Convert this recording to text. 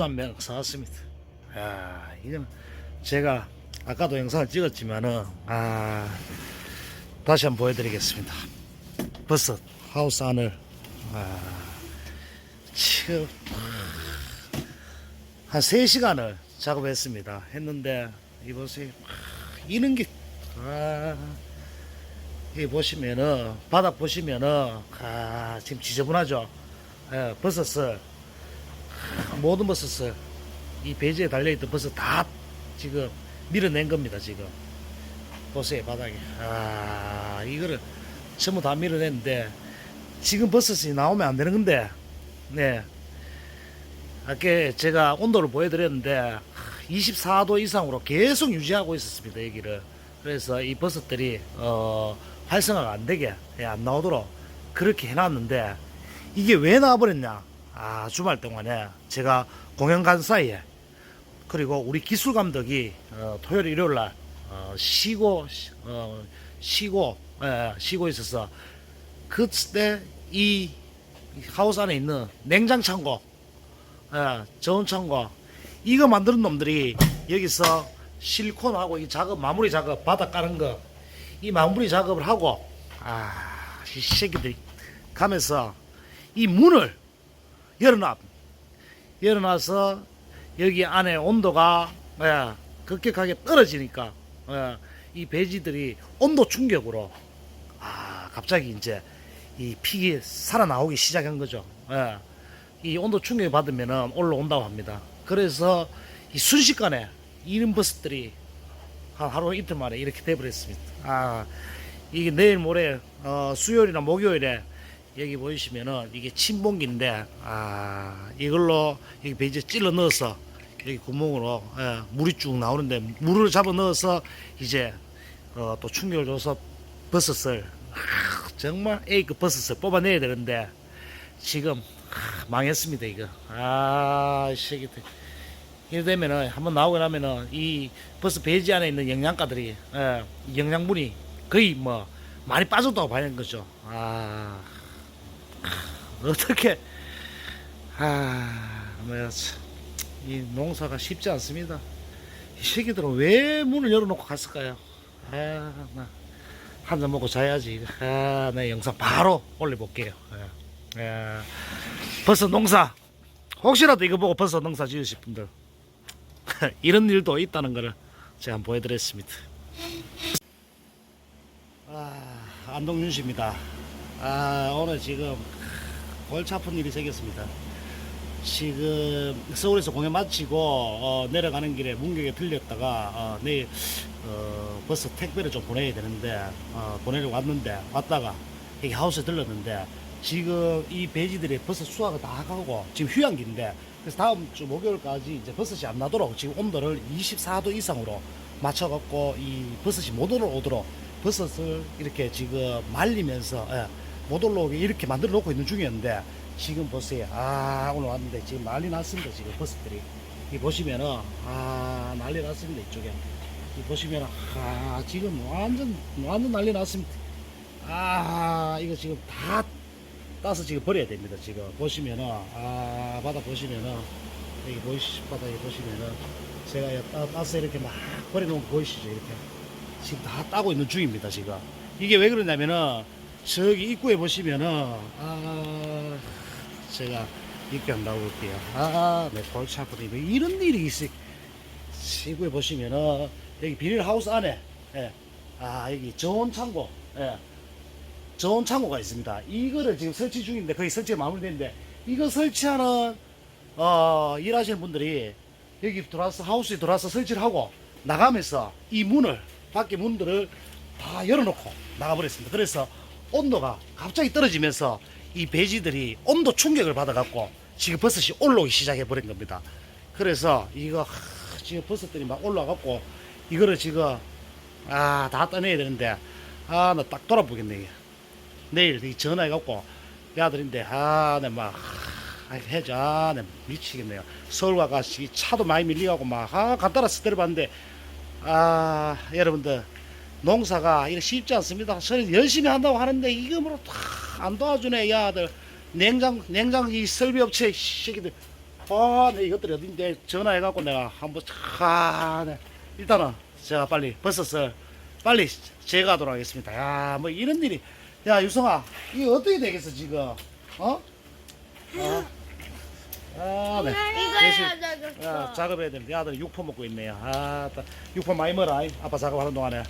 한병 사왔습니다. 아, 이건 제가 아까도 영상을 찍었지만은 아, 다시 한번 보여드리겠습니다. 버섯 하우스 안을 아, 지금 한 3시간을 작업했습니다. 했는데 이보세요. 아, 이런 게 아, 이 보시면은 바닥 보시면은 아, 지금 지저분하죠. 예, 버섯을. 모든 버섯을 이 배지에 달려있던 버섯 다 지금 밀어낸 겁니다 지금. 보세요 바닥에. 아 이거를 전부 다 밀어냈는데 지금 버섯이 나오면 안 되는 건데. 네. 아까 제가 온도를 보여드렸는데 24도 이상으로 계속 유지하고 있었습니다 여기를 그래서 이 버섯들이 어, 활성화가 안 되게 예, 안 나오도록 그렇게 해놨는데 이게 왜 나와버렸냐? 아, 주말 동안에 제가 공연 간 사이에 그리고 우리 기술 감독이 어, 토요일 일요일 날 어, 쉬고 쉬- 어, 쉬고 예, 쉬고 있어서 그때 이 하우스 안에 있는 냉장 창고, 예, 저온 창고 이거 만드는 놈들이 여기서 실리콘하고 이 작업 마무리 작업 바닥 까는 거 이 마무리 작업을 하고 아 이 새끼들이 가면서 이 문을 열어놔 열어놔서 여기 안에 온도가 예, 급격하게 떨어지니까 예, 이 배지들이 온도 충격으로 아 갑자기 이제 이 픽이 살아나오기 시작한 거죠. 예, 이 온도 충격 받으면 올라온다고 합니다. 그래서 이 순식간에 이런 버스들이 한 하루 이틀 만에 이렇게 돼버렸습니다. 아 이게 내일 모레 어, 수요일이나 목요일에 여기 보이시면은 이게 침봉기인데 아 이걸로 여기 베이지 찔러 넣어서 여기 구멍으로 예, 물이 쭉 나오는데 물을 잡아 넣어서 이제 어, 또 충격을 줘서 버섯을 아, 정말 A급 버섯을 뽑아내야 되는데 지금 아, 망했습니다 이거. 아 새끼들 이래 되면은 한번 나오고 나면은 이 버섯 배지 안에 있는 영양가들이 예, 이 영양분이 거의 뭐 많이 빠졌다고 봐야 하는 거죠. 아 어떻게? 아 뭐야 참, 이 농사가 쉽지 않습니다. 이 새끼들은 왜 문을 열어놓고 갔을까요? 아나 한 잔 먹고 자야지. 아내 영상 바로 올려볼게요. 예. 예. 버섯 농사. 혹시라도 이거 보고 버섯 농사 지으실 분들. 이런 일도 있다는 것을 제가 한번 보여드렸습니다. 아 안동윤 씨입니다. 아 오늘 지금 골치 아픈 일이 생겼습니다. 지금 서울에서 공연 마치고 어, 내려가는 길에 문경에 들렸다가 어, 내일 어, 버스 택배를 좀 보내야 되는데 어, 보내려고 왔는데 왔다가 여기 하우스에 들렀는데 지금 이 배지들이 버섯 수확을 다 하고 지금 휴양기인데 그래서 다음 주 목요일까지 이제 버섯이 안 나도록 지금 온도를 24도 이상으로 맞춰갖고 이 버섯이 못 올라오도록 버섯을 이렇게 지금 말리면서 예, 못 올라오게 이렇게 만들어 놓고 있는 중이었는데 지금 보세요. 아 오늘 왔는데 지금 난리 났습니다. 지금 버섯들이 이 보시면은 아 난리 났습니다. 이쪽에 이 보시면은 아 지금 완전 완전 난리 났습니다. 아 이거 지금 다 따서 지금 버려야 됩니다. 지금 보시면은 아 바다 보시면은 여기 보이시 바닥에 보시면은 제가 여기 따, 따서 이렇게 막 버려놓은 거 보이시죠? 이렇게 지금 다 따고 있는 중입니다. 지금 이게 왜 그러냐면은 저기 입구에 보시면은 아 제가 입구 한번 나올게요. 아내 골치 아프다. 이런 일이 있어. 입구에 보시면은 여기 비닐 하우스 안에 예. 아 여기 저온 창고 예. 저온 창고가 있습니다. 이거를 지금 설치 중인데 거의 설치가 마무리됐는데 이거 설치하는 어, 일하시는 분들이 여기 들어와서 하우스에 들어와서 설치를 하고 나가면서 이 문을 밖에 문들을 다 열어놓고 나가버렸습니다. 그래서 온도가 갑자기 떨어지면서 이 배지들이 온도 충격을 받아갖고 지금 버섯이 올라오기 시작해 버린 겁니다. 그래서 이거 하, 지금 버섯들이 막 올라갖고 이거를 지금 아 다 떠내야 되는데 아 나 딱 돌아보겠네. 내일 이 전화해갖고 야들인데 아내막 해자 아내 미치겠네요 서울 가가지고 차도 많이 밀려가고 막 아 간단히 스테려봤는데 아 여러분들 농사가 이렇게 쉽지 않습니다 저는 열심히 한다고 하는데 이거 뭐로 다안 도와주네 야들 냉장 냉장 이 설비 업체 시기들 아내 이것들이 어딘데 전화해갖고 내가 한번 차 네. 일단은 제가 빨리 버섯을 빨리 제거하도록 하겠습니다 야 뭐 이런 일이 야 유성아 이게 어떻게 되겠어 지금 어? 아, 아 네. 대신- 이거. 야, 작업해야 되는데 아들 육포 먹고 있네요. 아, 따- 육포 많이 먹어라. 이. 아빠 작업하는 동안에.